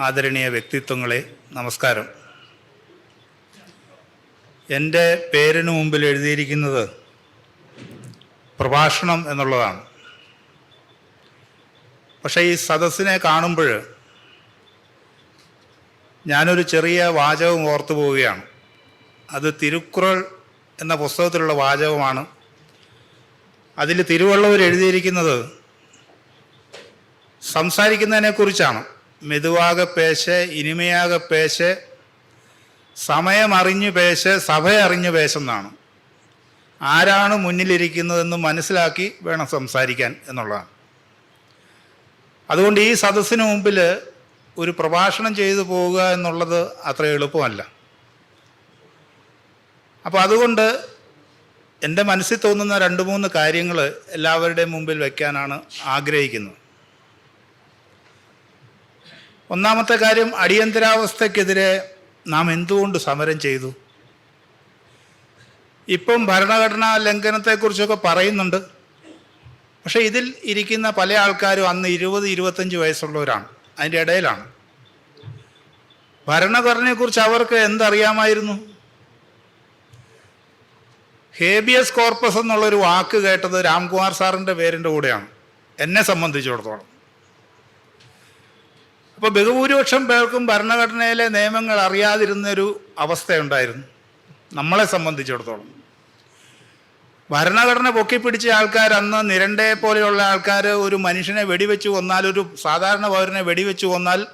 ആദരണീയ വ്യക്തിത്വങ്ങളെ നമസ്കാരം. എന്റെ പേരിന് മുമ്പിൽ എഴുതിയിരിക്കുന്നത് പ്രഭാഷണം എന്നുള്ളതാണ്. പക്ഷേ ഈ സദസ്സിനെ കാണുമ്പോൾ ഞാനൊരു ചെറിയ വാചകം ഓർത്തു പോവുകയാണ്. അത് തിരുക്കുറൾ എന്ന പുസ്തകത്തിലുള്ള വാചകമാണ്. അതിൽ തിരുവള്ളൂർ എഴുതിയിരിക്കുന്നത് സംസാരിക്കുന്നതിനെക്കുറിച്ചാണ് മെതുവാക പേശ് ഇനിമയാക സമയം സമയമറിഞ്ഞു പേശ് സഭ അറിഞ്ഞു പേശെന്നാണ്. ആരാണ് മുന്നിലിരിക്കുന്നതെന്ന് മനസ്സിലാക്കി വേണം സംസാരിക്കാൻ എന്നുള്ളതാണ്. അതുകൊണ്ട് ഈ സദസ്സിന് മുമ്പിൽ ഒരു പ്രഭാഷണം ചെയ്തു പോവുക എന്നുള്ളത് അത്ര എളുപ്പമല്ല. അപ്പോൾ അതുകൊണ്ട് എന്റെ മനസ്സിൽ തോന്നുന്ന രണ്ട് മൂന്ന് കാര്യങ്ങൾ എല്ലാവരുടെയും മുമ്പിൽ വയ്ക്കാനാണ് ആഗ്രഹിക്കുന്നത്. ഒന്നാമത്തെ കാര്യം അടിയന്തരാവസ്ഥക്കെതിരെ നാം എന്തുകൊണ്ട് സമരം ചെയ്തു? ഇപ്പം ഭരണഘടനാ ലംഘനത്തെക്കുറിച്ചൊക്കെ പറയുന്നുണ്ട്. പക്ഷേ ഇതിൽ ഇരിക്കുന്ന പല ആൾക്കാരും അന്ന് ഇരുപത് ഇരുപത്തഞ്ച് വയസ്സുള്ളവരാണ്. അതിന്റെ ഇടയിലാണ്. ഭരണഘടനയെക്കുറിച്ച് അവർക്ക് എന്തറിയാമായിരുന്നു? ഹേബിയസ് കോർപ്പസ് എന്നുള്ളൊരു വാക്ക് കേട്ടത് രാംകുമാർ സാറിന്റെ പേരിന്റെ കൂടെയാണ്. എന്നെ സംബന്ധിച്ചിടത്തോളം. അപ്പോൾ ബഹുഭൂരിപക്ഷം പേർക്കും ഭരണഘടനയിലെ നിയമങ്ങൾ അറിയാതിരുന്നൊരു അവസ്ഥയുണ്ടായിരുന്നു. നമ്മളെ സംബന്ധിച്ചിടത്തോളം. ഭരണഘടന പൊക്കിപ്പിടിച്ച ആൾക്കാർ അന്ന് നിരണ്ടയെ പോലെയുള്ള ആൾക്കാർ ഒരു മനുഷ്യനെ വെടിവെച്ച് കൊന്നാൽ ഒരു സാധാരണ പൗരനെ വെടിവെച്ച് കൊന്നാൽ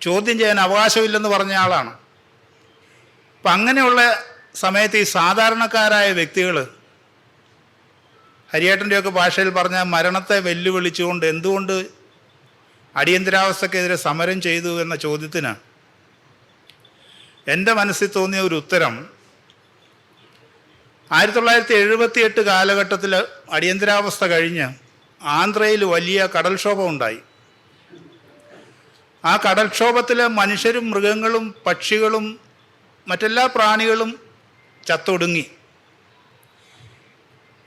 ചോദ്യം ചെയ്യാൻ അവകാശമില്ലെന്ന് പറഞ്ഞ ആളാണ്. അപ്പം അങ്ങനെയുള്ള സമയത്ത് ഈ സാധാരണക്കാരായ വ്യക്തികൾ ഹരിയേട്ടന്റെയൊക്കെ ഭാഷയിൽ പറഞ്ഞ മരണത്തെ വെല്ലുവിളിച്ചുകൊണ്ട് എന്തുകൊണ്ട് അടിയന്തരാവസ്ഥക്കെതിരെ സമരം ചെയ്തു എന്ന ചോദ്യത്തിന് എന്റെ മനസ്സിൽ തോന്നിയ ഒരു ഉത്തരം ആയിരത്തി തൊള്ളായിരത്തി എഴുപത്തി എട്ട് കാലഘട്ടത്തിൽ അടിയന്തരാവസ്ഥ കഴിഞ്ഞ് ആന്ധ്രയിൽ വലിയ കടൽക്ഷോഭം ഉണ്ടായി ആ കടൽക്ഷോഭത്തിൽ മനുഷ്യരും മൃഗങ്ങളും പക്ഷികളും മറ്റെല്ലാ പ്രാണികളും ചത്തൊടുങ്ങി.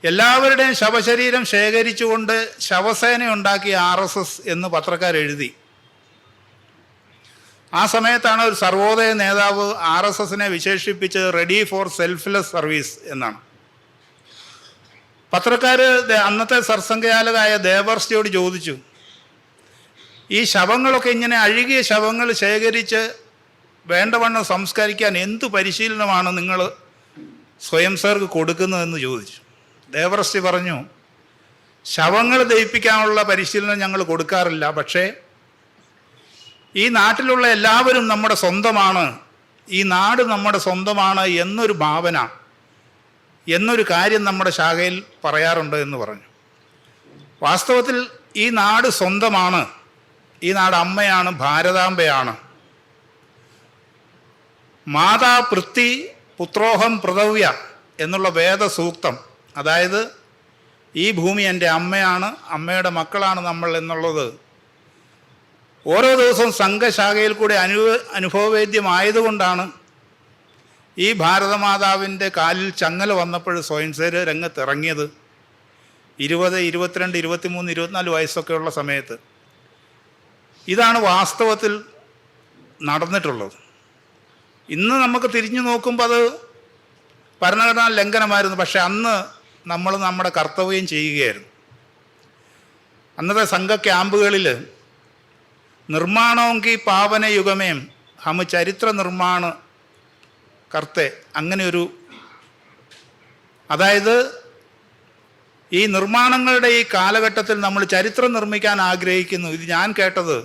എല്ലാവരുടെയും ശവശരീരം ശേഖരിച്ചുകൊണ്ട് ശവസേന ഉണ്ടാക്കി ആർ എസ് എസ് എന്ന് പത്രക്കാരെഴുതി. ആ സമയത്താണ് ഒരു സർവോദയ നേതാവ് ആർ എസ് എസിനെ വിശേഷിപ്പിച്ചത് റെഡി ഫോർ സെൽഫ്ലെസ് സർവീസ് എന്നാണ്. പത്രക്കാർ അന്നത്തെ സർസംഘചാലകായ ദേവർഷിയോട് ചോദിച്ചു ഈ ശവങ്ങളൊക്കെ ഇങ്ങനെ അഴുകിയ ശവങ്ങൾ ശേഖരിച്ച് വേണ്ടവണ്ണം സംസ്കരിക്കാൻ എന്തു പരിശീലനമാണ് നിങ്ങൾ സ്വയം സേർക്ക് കൊടുക്കുന്നതെന്ന് ചോദിച്ചു. ദേവറസ്റ്റി പറഞ്ഞു ശവങ്ങൾ ദഹിപ്പിക്കാനുള്ള പരിശീലനം ഞങ്ങൾ കൊടുക്കാറില്ല പക്ഷേ ഈ നാട്ടിലുള്ള എല്ലാവരും നമ്മുടെ സ്വന്തമാണ് ഈ നാട് നമ്മുടെ സ്വന്തമാണ് എന്നൊരു ഭാവന എന്നൊരു കാര്യം നമ്മുടെ ശാഖയിൽ പറയാറുണ്ട് എന്ന് പറഞ്ഞു. വാസ്തവത്തിൽ ഈ നാട് സ്വന്തമാണ് ഈ നാട് അമ്മയാണ് ഭാരതാംബയാണ്. മാതാ പൃഥ്വി പുത്രോഹം പ്രതവ്യ എന്നുള്ള വേദസൂക്തം അതായത് ഈ ഭൂമി എന്റെ അമ്മയാണ് അമ്മയുടെ മക്കളാണ് നമ്മൾ എന്നുള്ളത്. ഓരോ ദിവസവും സംഘശാഖയിൽ കൂടി അനു അനുഭവവേദ്യമായതുകൊണ്ടാണ് ഈ ഭാരതമാതാവിന്റെ കാലിൽ ചങ്ങല വന്നപ്പോൾ സ്വയംസേര് രംഗത്ത് ഇറങ്ങിയത് ഇരുപത് ഇരുപത്തിരണ്ട് ഇരുപത്തിമൂന്ന് ഇരുപത്തിനാല് വയസ്സൊക്കെയുള്ള സമയത്ത്. ഇതാണ് വാസ്തവത്തിൽ നടന്നിട്ടുള്ളത്. ഇന്ന് നമുക്ക് തിരിഞ്ഞു നോക്കുമ്പോൾ അത് ഭരണഘടനാ ലംഘനമായിരുന്നു. പക്ഷേ അന്ന് നമ്മൾ നമ്മുടെ കർത്തവ്യം ചെയ്യുകയായിരുന്നു. അന്നത്തെ സംഘ ക്യാമ്പുകളിൽ നിർമ്മാണോങ്കി പാവന യുഗമേം ഹമ ചരിത്ര നിർമ്മാണ കർത്തെ അങ്ങനെ ഒരു അതായത് ഈ നിർമ്മാണങ്ങളുടെ ഈ കാലഘട്ടത്തിൽ നമ്മൾ ചരിത്രം നിർമ്മിക്കാൻ ആഗ്രഹിക്കുന്നു. ഇത് ഞാൻ കേട്ടത്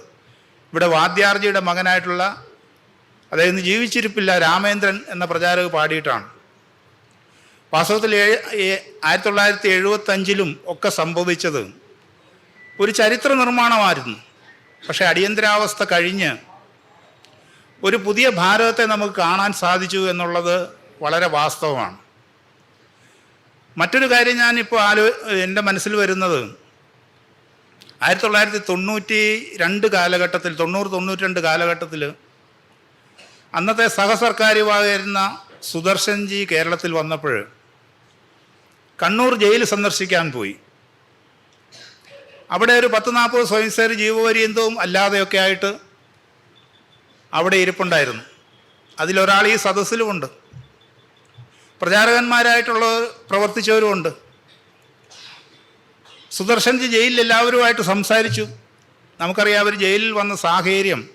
ഇവിടെ വാദ്യാർജിയുടെ മകനായിട്ടുള്ള അതായത് ജീവിച്ചിരിപ്പില്ല രാമേന്ദ്രൻ എന്ന പ്രചാരക പാടിയിട്ടാണ്. വാസ്തവത്തിൽ ഏഴ് ആയിരത്തി തൊള്ളായിരത്തി എഴുപത്തഞ്ചിലും ഒക്കെ സംഭവിച്ചത് ഒരു ചരിത്ര നിർമ്മാണമായിരുന്നു. പക്ഷേ അടിയന്തരാവസ്ഥ കഴിഞ്ഞ് ഒരു പുതിയ ഭാരതത്തെ നമുക്ക് കാണാൻ സാധിച്ചു എന്നുള്ളത് വളരെ വാസ്തവമാണ്. മറ്റൊരു കാര്യം ഞാനിപ്പോൾ ആലോ എന്റെ മനസ്സിൽ വരുന്നത് ആയിരത്തി തൊള്ളായിരത്തി തൊണ്ണൂറ്റി രണ്ട് കാലഘട്ടത്തിൽ തൊണ്ണൂറ് തൊണ്ണൂറ്റി രണ്ട് കാലഘട്ടത്തിൽ അന്നത്തെ സഹസർക്കാരുമായിരുന്ന സുദർശൻജി കേരളത്തിൽ വന്നപ്പോൾ കണ്ണൂർ ജയിൽ സന്ദർശിക്കാൻ പോയി. അവിടെ ഒരു പത്ത് നാൽപ്പത് സ്വയംസേവ ജീവപര്യന്തവും അല്ലാതെയൊക്കെ ആയിട്ട് അവിടെ ഇരിപ്പുണ്ടായിരുന്നു. അതിലൊരാൾ ഈ സദസ്സിലുമുണ്ട് പ്രചാരകന്മാരായിട്ടുള്ളവർ പ്രവർത്തിച്ചവരുമുണ്ട്. സുദർശൻജി ജയിലിൽ എല്ലാവരുമായിട്ട് സംസാരിച്ചു. നമുക്കറിയാം അവർ ജയിലിൽ വന്ന സാഹചര്യം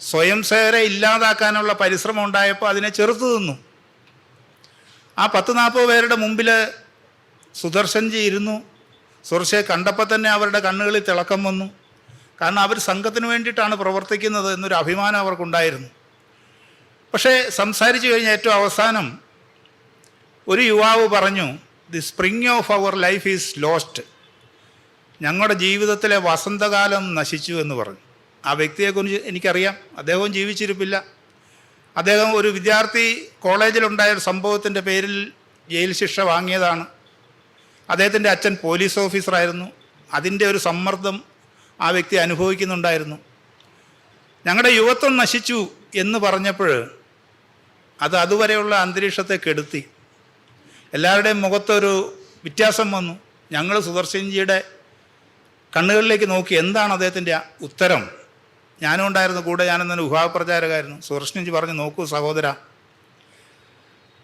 സ്വയംസേവരെ ഇല്ലാതാക്കാനുള്ള പരിശ്രമം ഉണ്ടായപ്പോൾ അതിനെ ചെറുത്തു നിന്നു. ആ പത്ത് നാൽപ്പത് പേരുടെ മുമ്പിൽ സുദർശൻജി ഇരുന്നു. സുർഷയെ കണ്ടപ്പോൾ തന്നെ അവരുടെ കണ്ണുകളിൽ തിളക്കം വന്നു. കാരണം അവർ സംഘത്തിന് വേണ്ടിയിട്ടാണ് പ്രവർത്തിക്കുന്നത് എന്നൊരു അഭിമാനം അവർക്കുണ്ടായിരുന്നു. പക്ഷേ സംസാരിച്ചു കഴിഞ്ഞ ഏറ്റവും അവസാനം ഒരു യുവാവ് പറഞ്ഞു the spring of our life is lost. ഞങ്ങളുടെ ജീവിതത്തിലെ വസന്തകാലം നശിച്ചു എന്ന് പറഞ്ഞു. ആ വ്യക്തിയെക്കുറിച്ച് എനിക്കറിയാം. അദ്ദേഹവും ജീവിച്ചിരിപ്പില്ല. അദ്ദേഹം ഒരു വിദ്യാർത്ഥി കോളേജിലുണ്ടായ ഒരു സംഭവത്തിന്റെ പേരിൽ ജയിൽ ശിക്ഷ വാങ്ങിയതാണ്. അദ്ദേഹത്തിന്റെ അച്ഛൻ പോലീസ് ഓഫീസറായിരുന്നു അതിന്റെ ഒരു സമ്മർദ്ദം ആ വ്യക്തി അനുഭവിക്കുന്നുണ്ടായിരുന്നു. ഞങ്ങളുടെ യുവത്വം നശിച്ചു എന്ന് പറഞ്ഞപ്പോൾ അത് അതുവരെയുള്ള അന്തരീക്ഷത്തെ കെടുത്തി. എല്ലാവരുടെയും മുഖത്തൊരു വ്യത്യാസം വന്നു. ഞങ്ങൾ സുദർശൻജിയുടെ കണ്ണുകളിലേക്ക് നോക്കി. എന്താണ് അദ്ദേഹത്തിന്റെ ഉത്തരം? ഞാനും ഉണ്ടായിരുന്നു കൂടെ ഞാനെന്നൊരു വിഭാഗപ്രചാരകായിരുന്നു സുദർശൻജി പറഞ്ഞു നോക്കൂ സഹോദര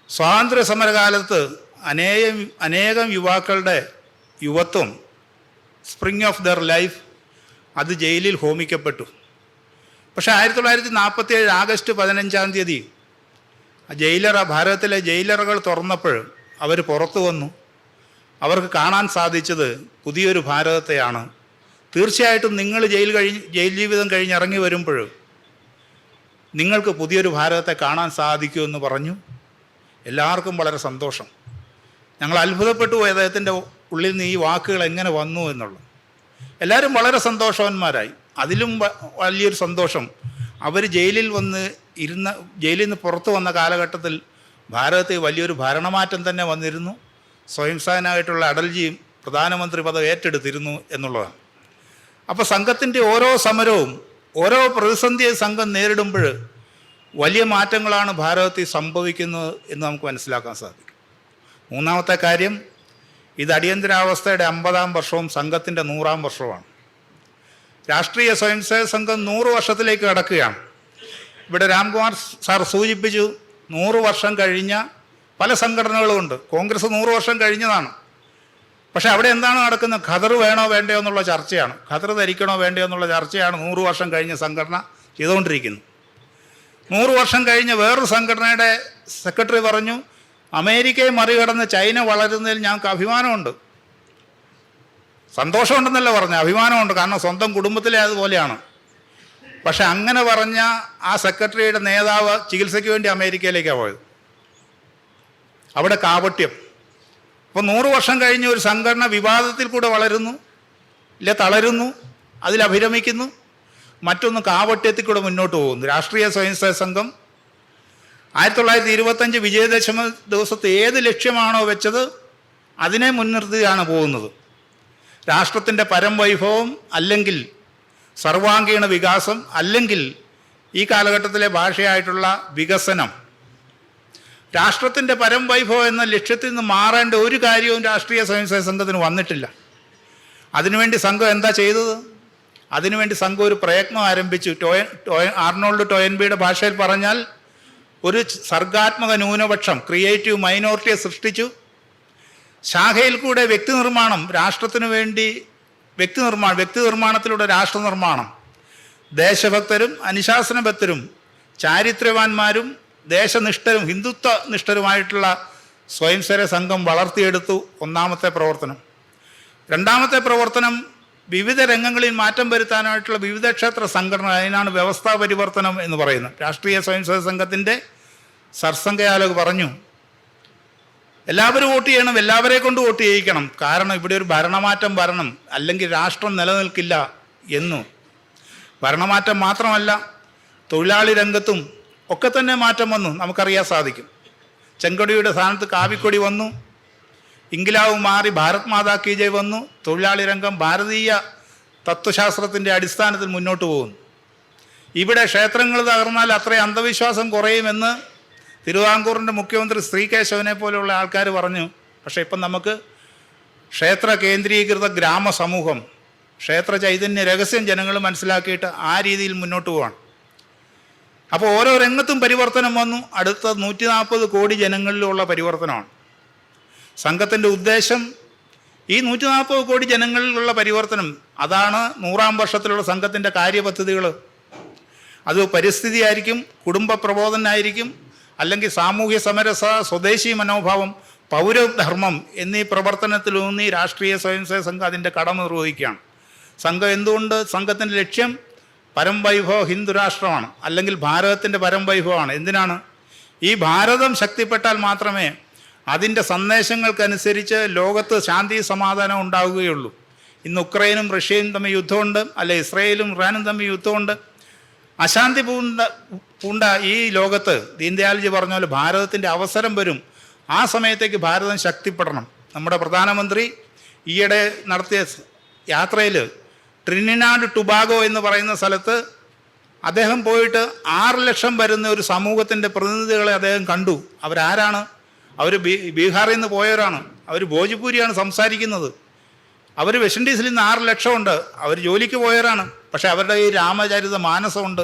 സ്വാതന്ത്ര്യ സമരകാലത്ത് അനേകം അനേകം യുവാക്കളുടെ യുവത്വം സ്പ്രിങ് ഓഫ് ദർ ലൈഫ് അത് ജയിലിൽ ഹോമിക്കപ്പെട്ടു. പക്ഷേ ആയിരത്തി തൊള്ളായിരത്തി നാൽപ്പത്തി ഏഴ് ആഗസ്റ്റ് പതിനഞ്ചാം തീയതി ജയിലറ ഭാരതത്തിലെ ജയിലറുകൾ തുറന്നപ്പോൾ അവർ പുറത്തു വന്നു. അവർക്ക് കാണാൻ സാധിച്ചത് പുതിയൊരു ഭാരതത്തെയാണ്. തീർച്ചയായിട്ടും നിങ്ങൾ ജയിൽ കഴിഞ്ഞ് ജയിൽ ജീവിതം കഴിഞ്ഞിറങ്ങി വരുമ്പോൾ നിങ്ങൾക്ക് പുതിയൊരു ഭാരതത്തെ കാണാൻ സാധിക്കുമെന്ന് പറഞ്ഞു. എല്ലാവർക്കും വളരെ സന്തോഷം. ഞങ്ങൾ അത്ഭുതപ്പെട്ടു പോയി അദ്ദേഹത്തിന്റെ ഉള്ളിൽ നിന്ന് ഈ വാക്കുകൾ എങ്ങനെ വന്നു എന്നുള്ളത്. എല്ലാവരും വളരെ സന്തോഷവാന്മാരായി. അതിലും വലിയൊരു സന്തോഷം. അവർ ജയിലിൽ വന്ന് ഇരുന്ന ജയിലിൽ നിന്ന് പുറത്തു വന്ന കാലഘട്ടത്തിൽ ഭാരതത്തിൽ വലിയൊരു ഭരണമാറ്റം തന്നെ വന്നിരുന്നു. സ്വയംസാനായിട്ടുള്ള അടൽജിയും പ്രധാനമന്ത്രി പദം ഏറ്റെടുത്തിരുന്നു എന്നുള്ളതാണ്. അപ്പോൾ സംഘത്തിന്റെ ഓരോ സമരവും ഓരോ പ്രതിസന്ധിയെ സംഘം നേരിടുമ്പോൾ വലിയ മാറ്റങ്ങളാണ് ഭാരതത്തിൽ സംഭവിക്കുന്നത് എന്ന് നമുക്ക് മനസ്സിലാക്കാൻ സാധിക്കും. മൂന്നാമത്തെ കാര്യം ഇത് അടിയന്തരാവസ്ഥയുടെ അമ്പതാം വർഷവും സംഘത്തിന്റെ നൂറാം വർഷവുമാണ്. രാഷ്ട്രീയ സ്വയംസേവക സംഘം നൂറ് വർഷത്തിലേക്ക് കടക്കുകയാണ്. ഇവിടെ രാംകുമാർ സാർ സൂചിപ്പിച്ചു നൂറ് വർഷം കഴിഞ്ഞ പല സംഘടനകളുമുണ്ട് കോൺഗ്രസ് നൂറ് വർഷം കഴിഞ്ഞതാണ്. പക്ഷെ അവിടെ എന്താണ് നടക്കുന്നത്? ഖദർ വേണോ വേണ്ടയോ എന്നുള്ള ചർച്ചയാണ്. ഖദർ ധരിക്കണോ വേണ്ടയോ എന്നുള്ള ചർച്ചയാണ് നൂറ് വർഷം കഴിഞ്ഞ സംഘടന ചെയ്തുകൊണ്ടിരിക്കുന്നത്. നൂറ് വർഷം കഴിഞ്ഞ് വേറൊരു സംഘടനയുടെ സെക്രട്ടറി പറഞ്ഞു അമേരിക്കയെ മറികടന്ന് ചൈന വളരുന്നതിൽ ഞങ്ങൾക്ക് അഭിമാനമുണ്ട്. സന്തോഷമുണ്ടെന്നല്ല പറഞ്ഞു അഭിമാനമുണ്ട്. കാരണം സ്വന്തം കുടുംബത്തിലെ അതുപോലെയാണ്. പക്ഷെ അങ്ങനെ പറഞ്ഞ ആ സെക്രട്ടറിയുടെ നേതാവ് ചികിത്സയ്ക്ക് വേണ്ടി അമേരിക്കയിലേക്കാണ് പോയത്. അവിടെ കാപട്യം. അപ്പോൾ നൂറ് വർഷം കഴിഞ്ഞ് ഒരു സംഘടന വിവാദത്തിൽ കൂടെ വളരുന്നു ഇല്ല തളരുന്നു അതിൽ അഭിരമിക്കുന്നു മറ്റൊന്ന് കാവട്ട്യത്തിൽ കൂടെ മുന്നോട്ട് പോകുന്നു. രാഷ്ട്രീയ സ്വയംസേവക സംഘം ആയിരത്തി തൊള്ളായിരത്തി ഇരുപത്തഞ്ച് വിജയദശമ ദിവസത്തെ ഏത് ലക്ഷ്യമാണോ വെച്ചത് അതിനെ മുൻനിർത്തിയാണ് പോകുന്നത്. രാഷ്ട്രത്തിന്റെ പരംവൈഭവം അല്ലെങ്കിൽ സർവാംഗീണ വികാസം അല്ലെങ്കിൽ ഈ കാലഘട്ടത്തിലെ ഭാഷയായിട്ടുള്ള വികസനം രാഷ്ട്രത്തിന്റെ പരം വൈഭവം എന്ന ലക്ഷ്യത്തിൽ നിന്ന് മാറേണ്ട ഒരു കാര്യവും രാഷ്ട്രീയ സ്വയംസേവ സംഘത്തിന് വന്നിട്ടില്ല. അതിനുവേണ്ടി സംഘം എന്താ ചെയ്തത്? അതിനുവേണ്ടി സംഘം ഒരു പ്രയത്നം ആരംഭിച്ചു. ടോയൻ ടോയൻ ആർണോൾഡ് ടോയൻബിയുടെ ഭാഷയിൽ പറഞ്ഞാൽ ഒരു സർഗാത്മക ന്യൂനപക്ഷം ക്രിയേറ്റീവ് മൈനോറിറ്റിയെ സൃഷ്ടിച്ചു. ശാഖയിൽ കൂടെ വ്യക്തി നിർമ്മാണം രാഷ്ട്രത്തിന് വേണ്ടി വ്യക്തി നിർമ്മാണം വ്യക്തി നിർമ്മാണത്തിലൂടെ രാഷ്ട്ര നിർമ്മാണം ദേശഭക്തരും അനുശാസനഭക്തരും ചാരിത്രവാന്മാരും ദേശനിഷ്ഠരും ഹിന്ദുത്വ നിഷ്ഠരുമായിട്ടുള്ള സ്വയംസേവക സംഘം വളർത്തിയെടുത്തു ഒന്നാമത്തെ പ്രവർത്തനം. രണ്ടാമത്തെ പ്രവർത്തനം വിവിധ രംഗങ്ങളിൽ മാറ്റം വരുത്താനായിട്ടുള്ള വിവിധ ക്ഷേത്ര സംഘടന അതിനാണ് വ്യവസ്ഥാ പരിവർത്തനം എന്ന് പറയുന്നത്. രാഷ്ട്രീയ സ്വയംസേവ സംഘത്തിന്റെ സർസംഘയാലോക് പറഞ്ഞു എല്ലാവരും വോട്ട് ചെയ്യണം എല്ലാവരെയും കൊണ്ട് വോട്ട് ചെയ്യിക്കണം. കാരണം ഇവിടെ ഒരു ഭരണമാറ്റം വരണം അല്ലെങ്കിൽ രാഷ്ട്രം നിലനിൽക്കില്ല എന്നു. ഭരണമാറ്റം മാത്രമല്ല തൊഴിലാളി രംഗത്തും ഒക്കെ തന്നെ മാറ്റം വന്നു നമുക്കറിയാൻ സാധിക്കും. ചെങ്കൊടിയുടെ സ്ഥാനത്ത് കാവിക്കൊടി വന്നു ഇംഗ്ലാവ് മാറി ഭാരത് മാതാ കി ജയ് വന്നു തൊഴിലാളി രംഗം ഭാരതീയ തത്വശാസ്ത്രത്തിന്റെ അടിസ്ഥാനത്തിൽ മുന്നോട്ട് പോകുന്നു. ഇവിടെ ക്ഷേത്രങ്ങൾ തകർന്നാൽ അത്രയും അന്ധവിശ്വാസം കുറയുമെന്ന് തിരുവിതാംകൂറിന്റെ മുഖ്യമന്ത്രി ശ്രീകേശവനെ പോലെയുള്ള ആൾക്കാർ പറഞ്ഞു. പക്ഷേ ഇപ്പം നമുക്ക് ക്ഷേത്ര കേന്ദ്രീകൃത ഗ്രാമസമൂഹം ക്ഷേത്ര ചൈതന്യ രഹസ്യം ജനങ്ങൾ മനസ്സിലാക്കിയിട്ട് ആ രീതിയിൽ മുന്നോട്ട് പോവാണ്. അപ്പോൾ ഓരോ രംഗത്തും പരിവർത്തനം വന്നു. അടുത്ത നൂറ്റി നാൽപ്പത് കോടി ജനങ്ങളിലുള്ള പരിവർത്തനമാണ്. സംഘത്തിന്റെ ഉദ്ദേശം ഈ നൂറ്റി നാൽപ്പത് കോടി ജനങ്ങളിലുള്ള പരിവർത്തനം അതാണ് നൂറാം വർഷത്തിലുള്ള സംഘത്തിന്റെ കാര്യപദ്ധതികൾ. അത് പരിസ്ഥിതി ആയിരിക്കും കുടുംബ പ്രബോധനായിരിക്കും അല്ലെങ്കിൽ സാമൂഹ്യ സമരസ സ്വദേശി മനോഭാവം പൗരധർമ്മം എന്നീ പ്രവർത്തനത്തിലൂന്നി രാഷ്ട്രീയ സ്വയംസേവ സംഘം അതിന്റെ കടമ നിർവഹിക്കുകയാണ്. സംഘം എന്തുകൊണ്ട്? സംഘത്തിന്റെ ലക്ഷ്യം പരംവൈഭവ ഹിന്ദു രാഷ്ട്രമാണ് അല്ലെങ്കിൽ ഭാരതത്തിന്റെ പരംവൈഭവമാണ്. എന്തിനാണ്? ഈ ഭാരതം ശക്തിപ്പെട്ടാൽ മാത്രമേ അതിന്റെ സന്ദേശങ്ങൾക്കനുസരിച്ച് ലോകത്ത് ശാന്തി സമാധാനം ഉണ്ടാവുകയുള്ളൂ. ഇന്ന് ഉക്രൈനും റഷ്യയും തമ്മിൽ യുദ്ധമുണ്ട് അല്ലെ ഇസ്രയേലും ഇറാനും തമ്മിൽ യുദ്ധമുണ്ട്. അശാന്തി പൂണ്ട പൂണ്ട ഈ ലോകത്ത് ദീൻദയാൽജി പറഞ്ഞ പോലെ ഭാരതത്തിന്റെ അവസരം വരും. ആ സമയത്തേക്ക് ഭാരതം ശക്തിപ്പെടണം. നമ്മുടെ പ്രധാനമന്ത്രി ഈയിടെ നടത്തിയ യാത്രയിൽ ട്രിനിനാഡ് ടുബാഗോ എന്ന് പറയുന്ന സ്ഥലത്ത് അദ്ദേഹം പോയിട്ട് ആറ് ലക്ഷം വരുന്ന ഒരു സമൂഹത്തിന്റെ പ്രതിനിധികളെ അദ്ദേഹം കണ്ടു. അവരാരാണ്? അവർ ബീഹാറിൽ നിന്ന് പോയവരാണ്. അവർ ഭോജ്പൂരിയാണ് സംസാരിക്കുന്നത്. അവർ വെസ്റ്റ് ഇൻഡീസിൽ നിന്ന് ആറ് ലക്ഷമുണ്ട്. അവർ ജോലിക്ക് പോയവരാണ്. പക്ഷേ അവരുടെ ഈ രാമചരിത മാനസമുണ്ട്.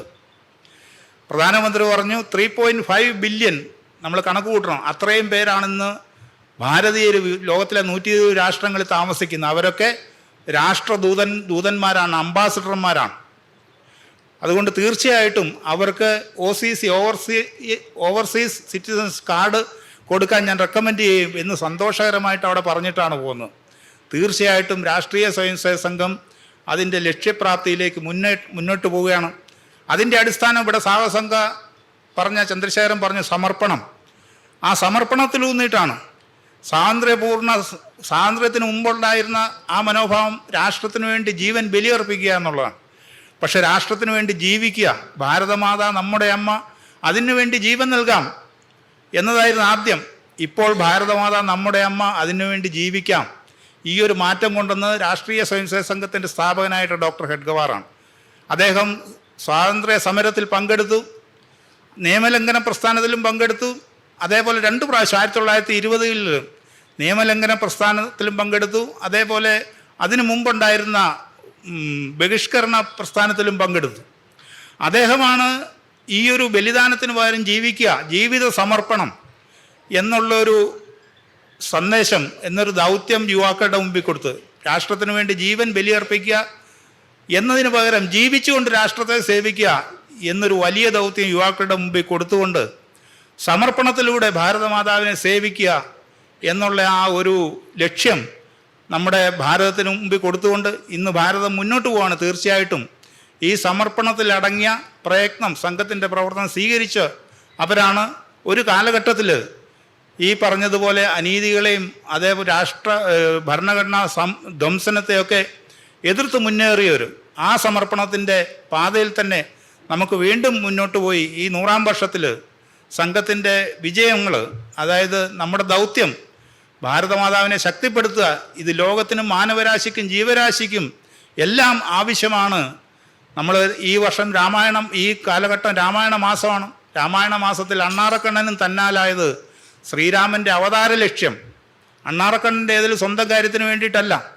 പ്രധാനമന്ത്രി പറഞ്ഞു ത്രീ പോയിന്റ് ഫൈവ് ബില്യൺ നമ്മൾ കണക്ക് കൂട്ടണം. അത്രയും പേരാണിന്ന് ഭാരതീയർ ലോകത്തിലെ നൂറ്റി ഇരുപത് രാഷ്ട്രങ്ങളിൽ താമസിക്കുന്നത്. അവരൊക്കെ രാഷ്ട്രദൂതൻ ദൂതന്മാരാണ് അംബാസിഡർമാരാണ്. അതുകൊണ്ട് തീർച്ചയായിട്ടും അവർക്ക് O C C oversea overseas citizens card കൊടുക്കാൻ ഞാൻ റെക്കമെൻഡ് ചെയ്യും എന്ന് സന്തോഷകരമായിട്ട് അവിടെ പറഞ്ഞിട്ടാണ് പോകുന്നത്. തീർച്ചയായിട്ടും രാഷ്ട്രീയ സ്വയംസേവക സംഘം അതിന്റെ ലക്ഷ്യപ്രാപ്തിയിലേക്ക് മുന്നേ മുന്നോട്ട് പോവുകയാണ്. അതിന്റെ അടിസ്ഥാനം ഇവിടെ സാഹസംഘ പറഞ്ഞ ചന്ദ്രശേഖരൻ പറഞ്ഞ സമർപ്പണം. ആ സമർപ്പണത്തിലൂന്നിട്ടാണ് സ്വാതന്ത്ര്യപൂർണ സ്വാതന്ത്ര്യത്തിന് മുമ്പുണ്ടായിരുന്ന ആ മനോഭാവം രാഷ്ട്രത്തിന് വേണ്ടി ജീവൻ ബലിയർപ്പിക്കുക എന്നുള്ളതാണ്. പക്ഷെ രാഷ്ട്രത്തിന് വേണ്ടി ജീവിക്കുക ഭാരതമാതാ നമ്മുടെ അമ്മ അതിനു വേണ്ടി ജീവൻ നൽകാം എന്നതായിരുന്നു ആദ്യം. ഇപ്പോൾ ഭാരതമാതാ നമ്മുടെ അമ്മ അതിനു വേണ്ടി ജീവിക്കാം. ഈ ഒരു മാറ്റം കൊണ്ടുവന്ന് രാഷ്ട്രീയ സ്വയംസേവ സംഘത്തിന്റെ സ്ഥാപകനായിട്ട് ഡോക്ടർ ഹെഡ്ഗവാറാണ് അദ്ദേഹം സ്വാതന്ത്ര്യ സമരത്തിൽ പങ്കെടുത്തു നിയമലംഘന പ്രസ്ഥാനത്തിലും പങ്കെടുത്തു അതേപോലെ രണ്ട് പ്രാവശ്യം ആയിരത്തി തൊള്ളായിരത്തി ഇരുപതിൽ നിയമലംഘന പ്രസ്ഥാനത്തിലും പങ്കെടുത്തു. അതേപോലെ അതിനു മുമ്പുണ്ടായിരുന്ന ബഹിഷ്കരണ പ്രസ്ഥാനത്തിലും പങ്കെടുത്തു. അദ്ദേഹമാണ് ഈ ഒരു ബലിദാനത്തിന് പകരം ജീവിക്കുക ജീവിത സമർപ്പണം എന്നുള്ളൊരു സന്ദേശം എന്നൊരു ദൗത്യം യുവാക്കളുടെ മുമ്പിൽ കൊടുത്ത്. രാഷ്ട്രത്തിന് വേണ്ടി ജീവൻ ബലിയർപ്പിക്കുക എന്നതിന് പകരം ജീവിച്ചുകൊണ്ട് രാഷ്ട്രത്തെ സേവിക്കുക എന്നൊരു വലിയ ദൗത്യം യുവാക്കളുടെ മുമ്പിൽ കൊടുത്തുകൊണ്ട് സമർപ്പണത്തിലൂടെ ഭാരതമാതാവിനെ സേവിക്കുക എന്നുള്ള ആ ഒരു ലക്ഷ്യം നമ്മുടെ ഭാരതത്തിന് മുമ്പിൽ കൊടുത്തുകൊണ്ട് ഇന്ന് ഭാരതം മുന്നോട്ട് പോവാണ് തീർച്ചയായിട്ടും. ഈ സമർപ്പണത്തിലടങ്ങിയ പ്രയത്നം സംഘത്തിന്റെ പ്രവർത്തനം സ്വീകരിച്ച് അവരാണ് ഒരു കാലഘട്ടത്തിൽ ഈ പറഞ്ഞതുപോലെ അനീതികളെയും അതേപോലെ രാഷ്ട്ര ഭരണഘടനാ സം ധ്വംസനത്തെയൊക്കെ എതിർത്ത് മുന്നേറിയവർ ആ സമർപ്പണത്തിന്റെ പാതയിൽ തന്നെ നമുക്ക് വീണ്ടും മുന്നോട്ട് പോയി ഈ നൂറാം വർഷത്തിൽ സംഘത്തിന്റെ വിജയങ്ങൾ അതായത് നമ്മുടെ ദൗത്യം ഭാരതമാതാവിനെ ശക്തിപ്പെടുത്തുക ഇത് ലോകത്തിനും മാനവരാശിക്കും ജീവരാശിക്കും എല്ലാം ആവശ്യമാണ്. നമ്മൾ ഈ വർഷം രാമായണം ഈ കാലഘട്ടം രാമായണ മാസമാണ്. രാമായണ മാസത്തിൽ അണ്ണാറക്കണ്ണനും തന്നാലായത് ശ്രീരാമന്റെ അവതാര ലക്ഷ്യം. അണ്ണാറക്കണ്ണന്റെ ഏതിൽ സ്വന്തം കാര്യത്തിന് വേണ്ടിയിട്ടല്ല.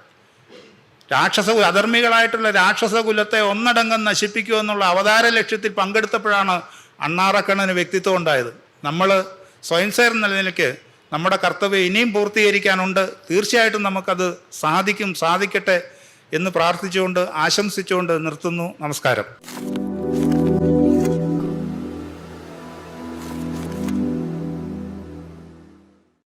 രാക്ഷസ അധർമ്മികളായിട്ടുള്ള രാക്ഷസ കുലത്തെ ഒന്നടങ്കം നശിപ്പിക്കുക എന്നുള്ള അവതാര ലക്ഷ്യത്തിൽ പങ്കെടുത്തപ്പോഴാണ് അണ്ണാറക്കണ്ണന് വ്യക്തിത്വം ഉണ്ടായത്. നമ്മൾ സ്വയംസേവർ എന്ന നിലനിൽക്ക് നമ്മുടെ കർത്തവ്യം ഇനിയും പൂർത്തീകരിക്കാനുണ്ട്. തീർച്ചയായിട്ടും നമുക്കത് സാധിക്കും സാധിക്കട്ടെ എന്ന് പ്രാർത്ഥിച്ചുകൊണ്ട് ആശംസിച്ചുകൊണ്ട് നിർത്തുന്നു. നമസ്കാരം.